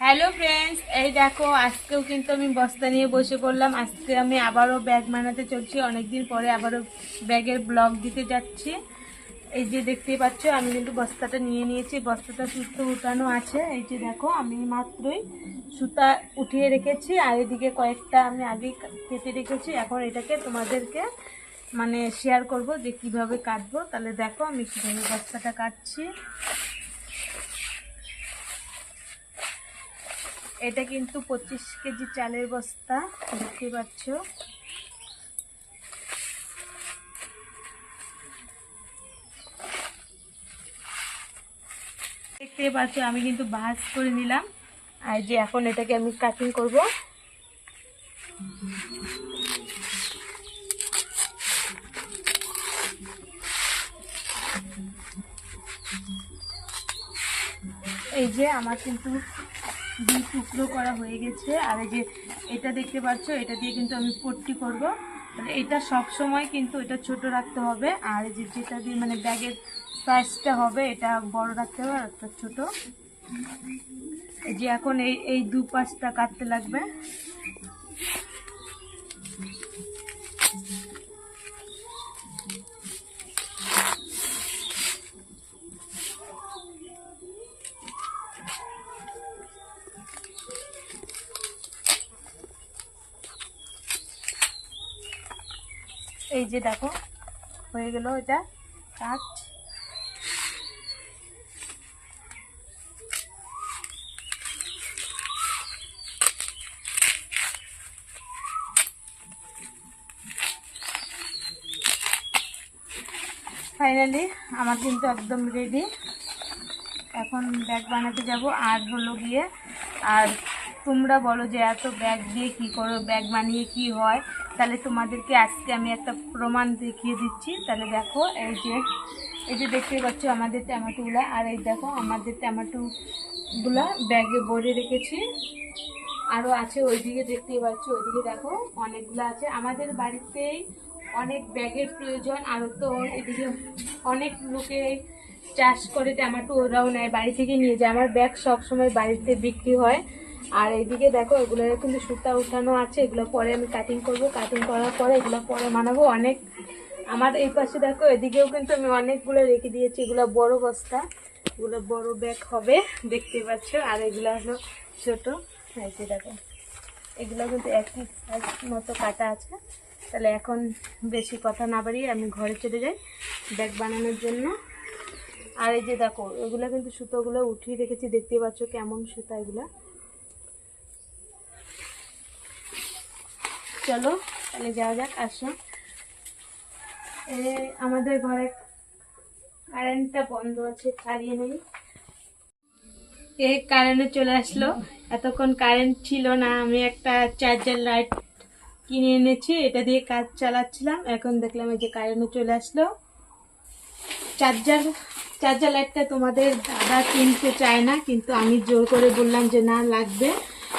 Hello friends এই দেখো, আজকেও কিন্তু আমি বস্তা নিয়ে বসে পড়লাম। আজকে আমি আবারও ব্যাগ বানাতে চলছি। অনেকদিন পরে আবারও ব্যাগের ব্লগ দিতে যাচ্ছি। এই যে দেখতেই পাচ্ছ, আমি কিন্তু বস্তাটা নিয়ে নিয়েছি। বস্তাটা সুস্থ উঠানো আছে। এই যে দেখো, আমি মাত্রই সুতা উঠিয়ে রেখেছি। আর এদিকে কয়েকটা আমি আগে কেটে রেখেছি। এখন এটাকে তোমাদেরকে মানে শেয়ার করব যে কীভাবে কাটবো। তাহলে দেখো, আমি কীভাবে বস্তাটা কাটছি। এটা কিন্তু পঁচিশ কেজি চালের বস্তা দেখতে পাচ্ছ। দেখতে পাচ্ছ, আমি কিন্তু ভাজ করে নিলাম। আর যে এখন এটাকে আমি কাটিং করব। এই যে আমার কিন্তু দুই টুকরো করা হয়ে গেছে। আর এই যে এটা দেখতে পাচ্ছ, এটা দিয়ে কিন্তু আমি পট্টি করব। মানে এটা সব সময় কিন্তু এটা ছোট রাখতে হবে। আর এই যে যেটা দিয়ে মানে ব্যাগের সাইজটা হবে, এটা বড় রাখতে হবে, আর একটা ছোট। যে এখন এই এই দু পাঁচটা কাটতে লাগবে। এই যে দেখো, হয়ে গেল এটা কাট ফাইনালি আমার কিন্তু একদম রেডি এখন ব্যাগ বানাতে যাব, আর হলো গিয়ে, আর তোমরা বলো যে এত ব্যাগ দিয়ে কি করো ব্যাগ বানিয়ে কি হয়? তাহলে তোমাদেরকে আজকে আমি একটা প্রমাণ দেখিয়ে দিচ্ছি। তাহলে দেখো, এই যে এই যে দেখতে পাচ্ছ আমাদের টমেটোগুলো, আর এই দেখো আমাদের টমেটোগুলা ব্যাগে ভরে রেখেছি। আরও আছে ওইদিকে দেখতেই পাচ্ছ, ওইদিকে দেখো অনেকগুলো আছে। আমাদের বাড়িতেই অনেক ব্যাগের প্রয়োজন আরও তো এদিকে অনেক লোকে চাষ করে টমেটো ওরাও নেয়, বাড়ি থেকে নিয়ে যায়। আমার ব্যাগ সবসময় বাড়িতে বিক্রি হয়। আর এইদিকে দেখো এগুলো কিন্তু সুতা উঠানো আছে, এগুলো পরে আমি কাটিং করব। কাটিং করার পরে এগুলো পরে বানাবো অনেক। আমার এই পাশে দেখো, এদিকেও কিন্তু আমি অনেকগুলো রেখে দিয়েছি। এগুলো বড় বস্তা, এগুলো বড় ব্যাগ হবে, দেখতে পাচ্ছ। আর এগুলো হলো ছোটো। এই দেখো, এগুলো কিন্তু একই সাইজ মতো কাটা আছে। তাহলে এখন বেশি কথা না বাড়িয়ে আমি ঘরে চলে যাই ব্যাগ বানানোর জন্য। আর এই যে দেখো, এগুলো কিন্তু সুতোগুলো উঠিয়ে রেখেছি, দেখতে পাচ্ছ কেমন সুতা এগুলো। চলো, তাহলে যাওয়া যাক, আসো। আমাদের ঘরে কারেন্টটা বন্ধ আছে চালিয়ে নেই। এ কারেন্টে চলে আসলো। এতক্ষণ কারেন্ট ছিল না, আমি একটা চার্জার লাইট কিনে এনেছি, এটা দিয়ে কাজ চালাচ্ছিলাম। এখন দেখলাম এই যে কারেন্টে চলে আসলো। চার্জার চার্জার লাইটটা তোমাদের দাদা কিনতে চায় না, কিন্তু আমি জোর করে বললাম যে না, লাগবে।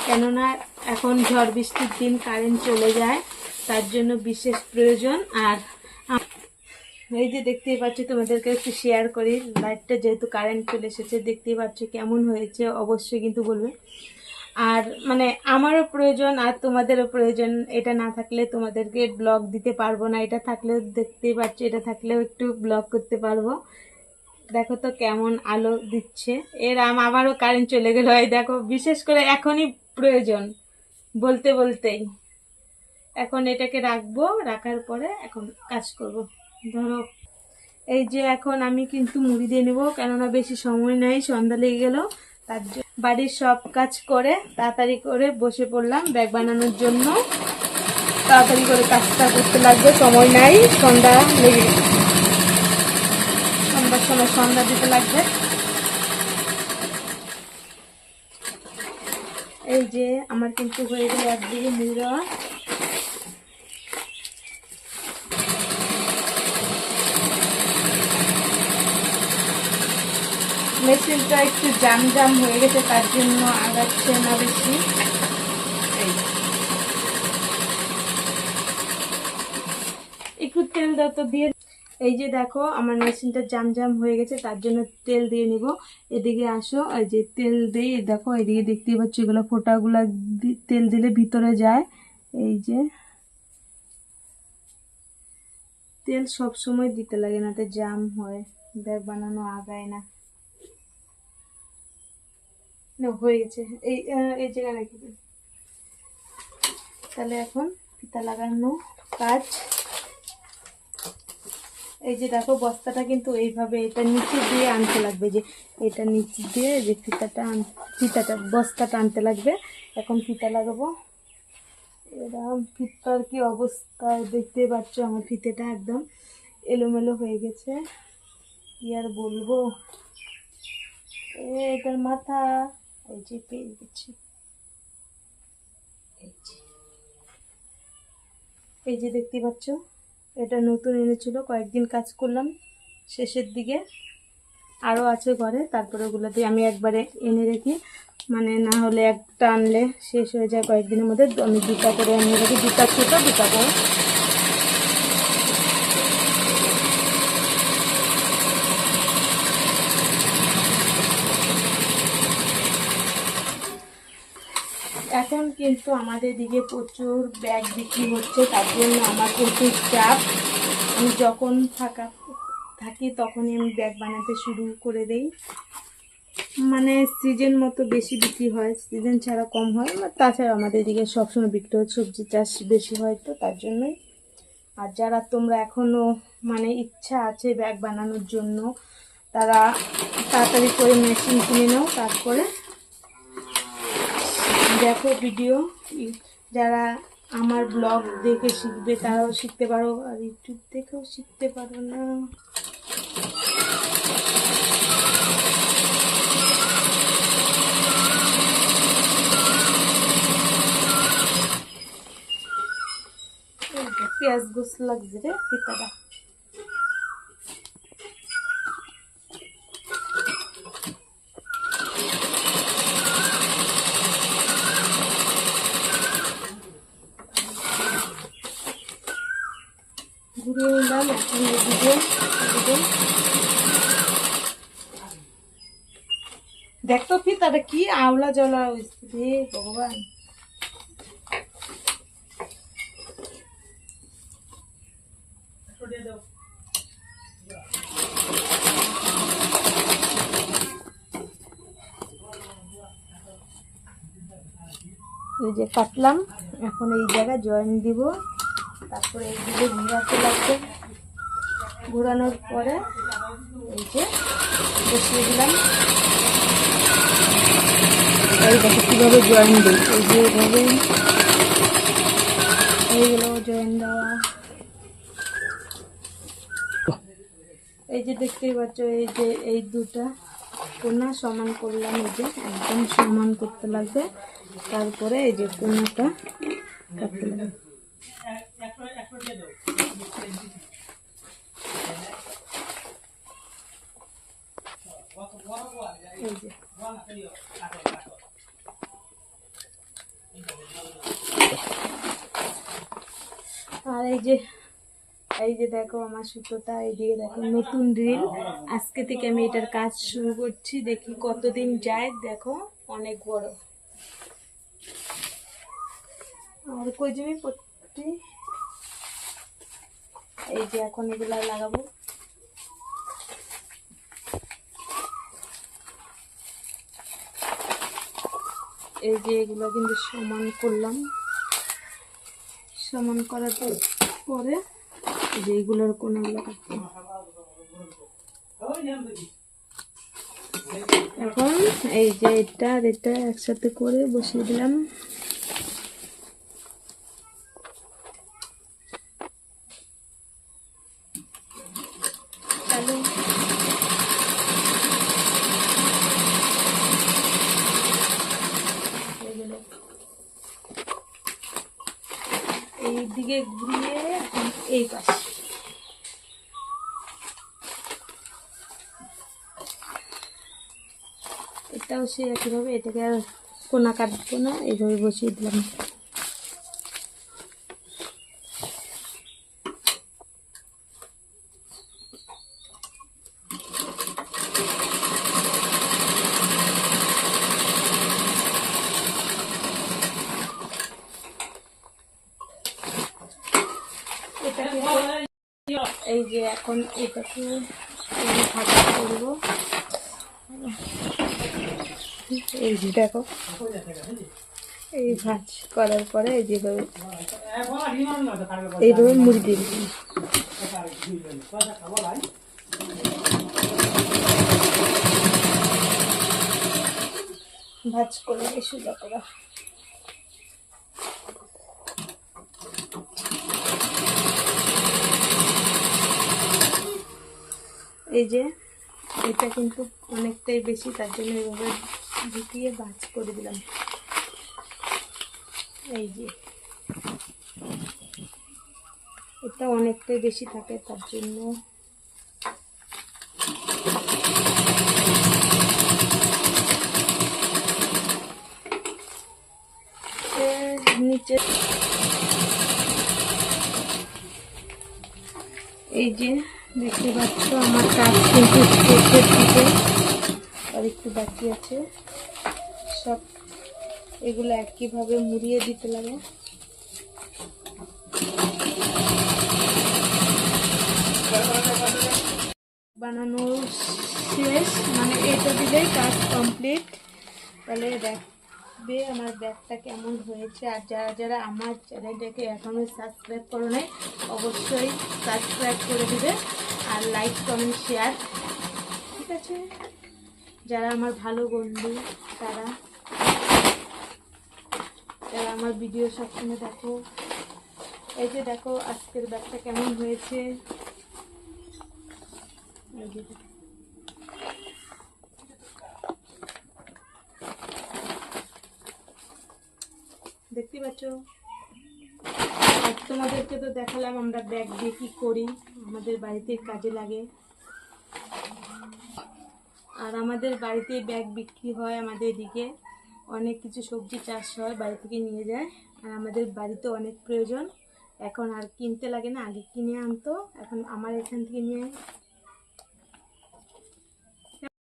কেননা এখন ঝড় বৃষ্টির দিন কারেন্ট চলে যায়, তার জন্য বিশেষ প্রয়োজন। আর এই যে দেখতেই পাচ্ছ, তোমাদেরকে একটু শেয়ার করি। লাইটটা যেহেতু কারেন্ট চলে এসেছে, দেখতেই পাচ্ছ কেমন হয়েছে, অবশ্যই কিন্তু বলবে। আর মানে আমারও প্রয়োজন, আর তোমাদেরও প্রয়োজন। এটা না থাকলে তোমাদেরকে ব্লগ দিতে পারব না। এটা থাকলেও দেখতেই পাচ্ছ, এটা থাকলেও একটু ব্লগ করতে পারব। দেখো তো কেমন আলো দিচ্ছে। এর আম আবারও কারেন্ট চলে গেল। এই দেখো, বিশেষ করে এখনই প্রয়োজন, বলতে বলতেই। এখন এটাকে রাখব, রাখার পরে এখন কাজ করব। ধরো, এই যে এখন আমি কিন্তু মুড়ি দিয়ে নেব, কেননা বেশি সময় নেই, সন্ধ্যা লেগে গেল। তার বাড়ির সব কাজ করে তাড়াতাড়ি করে বসে পড়লাম ব্যাগ বানানোর জন্য। তাড়াতাড়ি করে কাজটা করতে লাগবে, সময় নাই, সন্ধ্যা লেগে গেছে। সন্ধ্যার সময় সন্ধ্যা দিতে লাগবে। এই যে আমার কিন্তু হয়ে গেল একদিকে মুড়ি। মেশিনটা একটু জাম জাম হয়ে গেছে, তার জন্য আগাচ্ছে না বেশি। একটু তেল দিয়ে এই যে দেখো, আমার মেশিনটা জাম জাম হয়ে গেছে, তার জন্য তেল দিয়ে নিব। এদিকে আসো, এই যে তেল দিয়ে, দেখো, এদিকে দেখতেই পাচ্ছ এগুলো ফোটাগুলো তেল দিলে ভিতরে যায়। এই যে তেল সব সময় দিতে লাগে না তো জাম হয়, ব্যাগ বানানো আগায় না। হয়ে গেছে। এই এই জায়গা নাকি তাহলে এখন ফিতা লাগানো কাজ এই যে দেখো, বস্তাটা কিন্তু এইভাবে এটা নিচে দিয়ে আনতে লাগবে যে, এটা নিচে দিয়ে যে ফিতাটা ফিতাটা, বস্তাটা আনতে লাগবে। এখন ফিতা লাগাবো। এরকম ফিতার কি অবস্থা, দেখতে পাচ্ছ আমার ফিতেটা একদম এলোমেলো হয়ে গেছে। কি আর বলব? এটার মাথা, এই যে পেয়ে গেছি। এই যে দেখতে পাচ্ছ? এটা নতুন এনেছিল, কয়েকদিন কাজ করলাম শেষের দিকে। আরও আছে ঘরে, তারপরে ওগুলো দিয়ে আমি একবারে এনে রেখি মানে না হলে একটা আনলে শেষ হয়ে যায় কয়েকদিনের মধ্যে। আমি দুটা করে এনে রেখি দুটা ছোটো, দুটা করে এখন কিন্তু আমাদের দিকে প্রচুর ব্যাগ বিক্রি হচ্ছে, তার জন্য আমার প্রচুর চাপ। আমি যখন ফাঁকা থাকি তখনই আমি ব্যাগ বানাতে শুরু করে দেই। মানে সিজন মতো বেশি বিক্রি হয় সিজন ছাড়া কম হয় তাছাড়া আমাদের দিকে সবসময় বিক্রি হয়, সবজি চাষ বেশি হয় তো, তার জন্যই। আর যারা তোমরা এখনও মানে ইচ্ছা আছে ব্যাগ বানানোর জন্য, তারা তাড়াতাড়ি করে মেশিন কিনে নাও, তারপরে দেখো ভিডিও যারা আমার ব্লগ দেখে শিখবে, তারাও শিখতে পারো, আর ইউটিউব দেখেও শিখতে পারো না। পেঁয়াজ গোস লাগছে রে পিতাটা ঘুরিয়ে নিলাম এখন এদিকে এদিকে দেখতো ফিতাটা কি আওলা জলা রে ভগবান। এই যে কাটলাম, এখন এই জায়গায় জয়েন দিব। তারপরে এইগুলো ঘোরাতে লাগবে ঘোরানোর পরে এই যে বসিয়ে দিলাম। কীভাবে জয়েন দিই। এই যে এভাবে এইগুলো জয়েন দেওয়া। এই যে দেখতেই পাচ্ছ, এই যে এই দুটা কোনা সমান করলাম, এই যে একদম সমান করতে লাগবে। তারপরে এই যে কোনাটা কাটতে লাগবে। এই আর এই যে এই যে দেখো আমার সুতোটা এইদিকে দেখো নতুন ড্রিল আজকে থেকে আমি এটার কাজ শুরু করছি, দেখি কতদিন যায়। দেখো, অনেক বড়। আর কই যাবি এই যে এখন এগুলা লাগাবো। এই যে এগুলো কিন্তু সমান করলাম। সমান করার পর- যে এইগুলোর কোনগুলো এখন এই যে এটা আর এটা একসাথে করে বসিয়ে দিলাম চালু হয়ে গেল। দিকে ঘুরিয়ে এই পাশে। এটাও সে একইভাবে, এটাকে আর কোনা কাটবো না, এইভাবে বসিয়ে দিলাম। এই যে এখন এটাকে ভাজা করব এই যে দেখো, এই ভাজ করার পরে এই যেভাবে এইভাবে মুড়ি দিয়ে। ভাজ করে সোজা করা এই যে, এটা কিন্তু অনেকটাই বেশি, তার জন্য এইভাবে ঢুকিয়ে ভাজ করে দিলাম। এই যে, এটা অনেকটাই বেশি থাকে, তার জন্য নিচে এই যে দেখতে পাচ্ছ আমার কাজ কিন্তু আর একটু বাকি আছে। সব এগুলো একইভাবে মুড়িয়ে দিতে লাগে। বানানো শেষ মানে এটা দিলেই কাজ কমপ্লিট। তাহলে দেখবে আমার ব্যাগটা কেমন হয়েছে। আর যারা যারা আমার চ্যানেলটাকে এখনও সাবস্ক্রাইব করো নাই, অবশ্যই সাবস্ক্রাইব করে দেবে আর লাইক, কমেন্ট, শেয়ার। ঠিক আছে? যারা আমার ভালো বন্ধু, তারা, যারা আমার ভিডিও সবসময় দেখো, এই যে দেখো আজকের ব্যাগটা কেমন হয়েছে। এই যে দেখতে পাচ্ছ? তোমাদেরকে তো দেখালাম আমরা ব্যাগ দিয়ে কি করি। আমাদের বাড়িতে কাজে লাগে। আর আমাদের বাড়িতে ব্যাগ বিক্রি হয় আমাদের এদিকে। অনেক কিছু সবজি চাষ হয়, বাড়ি থেকে নিয়ে যায়। আর আমাদের বাড়িতে অনেক প্রয়োজন। এখন আর কিনতে লাগে না, আগে কিনে আনতো। এখন আমার এখান থেকে নিয়ে